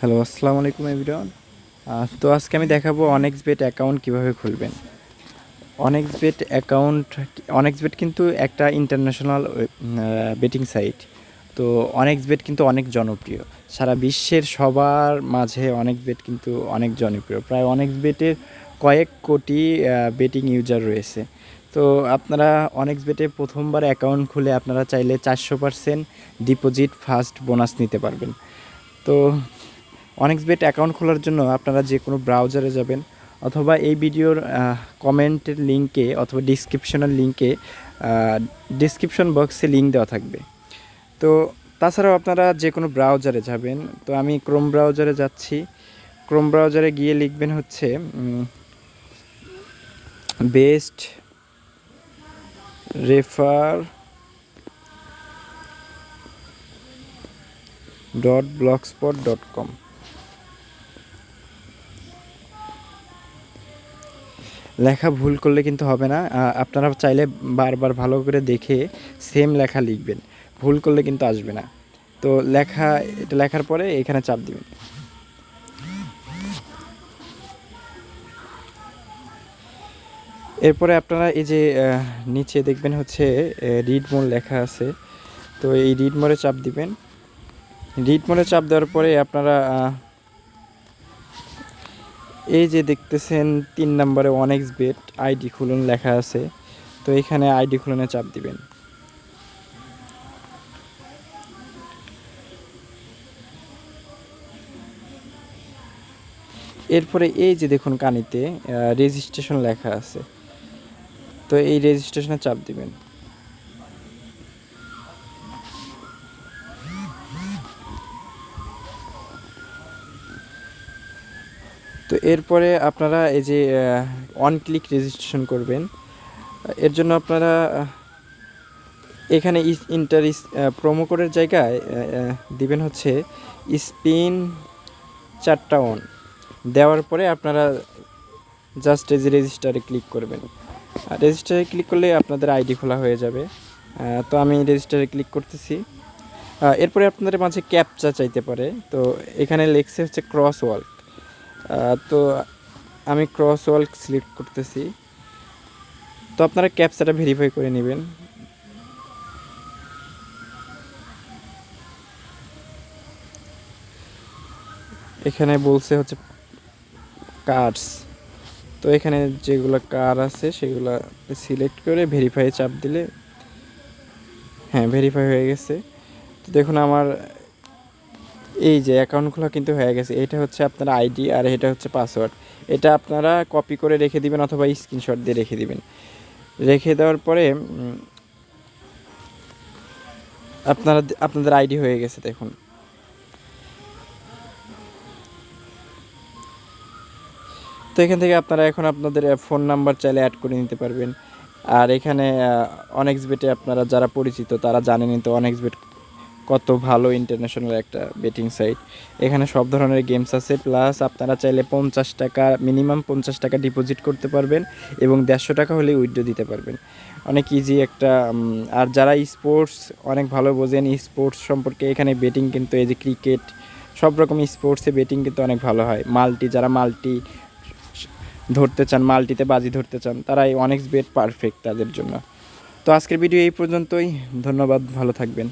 Hello, আসসালামু আলাইকুম everyone. তো আজকে আমি দেখাবো অনেক্স বেট অ্যাকাউন্ট কীভাবে খুলবেন। One x bet account one x bet কিন্তু একটা ইন্টারন্যাশনাল বেটিং সাইট। তো অনেক্স বেট কিন্তু অনেক জনপ্রিয়। সারা বিশ্বের সবার মাঝে অনেক্স বেট কিন্তু অনেক জনপ্রিয়। প্রায় অনেক্স বেটের কয়েক কোটি বেটিং ইউজার রয়েছে। তো আপনারা অনেক্স বেটে প্রথমবার অ্যাকাউন্ট খুলে আপনারা চাইলে চারশো পার্সেন্ট ডিপোজিট ফার্স্ট বোনাস নিতে পারবেন। তো অনেক্স বেট অ্যাকাউন্ট খোলার জন্য আপনারা যে কোনো ব্রাউজারে যাবেন অথবা এই ভিডিওর কমেন্টের লিঙ্কে অথবা ডিসক্রিপশনের লিঙ্কে ডিসক্রিপশন বক্সে লিঙ্ক দেওয়া থাকবে। তো তাছাড়াও আপনারা যে কোনো ব্রাউজারে যাবেন। তো আমি ক্রোম ব্রাউজারে যাচ্ছি। ক্রোম ব্রাউজারে গিয়ে লিখবেন হচ্ছে best refer dot blogspot dot com লেখা ভুল করলে কিন্তু হবে না। আপনারা চাইলে বারবার ভালো করে দেখে সেম লেখা লিখবেন। ভুল করলে কিন্তু আসবে না। তো লেখা, এটা লেখার পরে এখানে চাপ দিবেন। এরপরে আপনারা এই যে নিচে দেখবেন হচ্ছে রিড মোড লেখা আছে। তো এই রিড মোডে চাপ দিবেন। রিড মোডে চাপ দেওয়ার পরে আপনারা এই যে দেখতেছেন তিন নম্বরে অনেক্স বেট আইডি খুলুন লেখা আছে। তো এখানে আইডি খুলনে চাপ দিবেন। এরপরে এই যে দেখুন কানিতে রেজিস্ট্রেশন লেখা আছে। তো এই রেজিস্ট্রেশনে চাপ দিবেন। তো এরপরে আপনারা এই যে অন ক্লিক রেজিস্ট্রেশন করবেন। এর জন্য আপনারা এখানে ইন্টার প্রোমো কোডের জায়গায় দিবেন হচ্ছে স্পিন চারটা অন দেওয়ার পরে আপনারা জাস্ট এই যে রেজিস্টারে ক্লিক করবেন। আর রেজিস্টারে ক্লিক করলে আপনাদের আইডি খোলা হয়ে যাবে। তো আমি রেজিস্টারে ক্লিক করতেছি। এরপরে আপনাদের মাঝে ক্যাপচা চাইতে পারে। তো এখানে লেখছে হচ্ছে ক্রস ওয়ার্ক তো আমি ক্রস ওয়ার্ক সিলেক্ট করতেছি। তো আপনারা ক্যাপচাটা ভেরিফাই করে নেবেন। এখানে বলছে হচ্ছে কার্ডস তো এখানে যেগুলো কার আছে সেগুলো সিলেক্ট করে ভেরিফাই চাপ দিলে হ্যাঁ ভেরিফাই হয়ে গেছে। তো দেখুন আমার এই যে অ্যাকাউন্ট খোলা কিন্তু হয়ে গেছে, এটা হচ্ছে আপনার আইডি আর এটা হচ্ছে পাসওয়ার্ড। এটা আপনারা কপি করে রেখে দিবেন অথবা স্ক্রিনশট দিয়ে রেখে দিবেন। রেখে দেওয়ার পরে আপনারা আপনাদের আইডি হয়ে গেছে, দেখুন। তো এখান থেকে আপনারা এখন আপনাদের ফোন নাম্বার চাইলে অ্যাড করে নিতে পারবেন। আর এখানে অনেক্স বেটে আপনারা যারা পরিচিত, তারা জানেনই তো অনেক্স বেট কত ভালো ইন্টারন্যাশনাল একটা বেটিং সাইট এখানে সব ধরনের গেমস আছে প্লাস আপনারা চাইলে পঞ্চাশ টাকা মিনিমাম পঞ্চাশ টাকা ডিপোজিট করতে পারবেন এবং দেড়শো টাকা হলে উইথড্র দিতে পারবেন। অনেক ইজি একটা আর যারা স্পোর্টস অনেক ভালো বোঝেন স্পোর্টস সম্পর্কে এখানে বেটিং কিন্তু এই যে ক্রিকেট সব রকম স্পোর্টসে বেটিং কিন্তু অনেক ভালো হয়। মাল্টি যারা মাল্টি ধরতে চান মাল্টিতে বাজি ধরতে চান তারা এই অনেক বেট পারফেক্ট তাদের জন্য। তো আজকের ভিডিও এই পর্যন্তই। ধন্যবাদ, ভালো থাকবেন।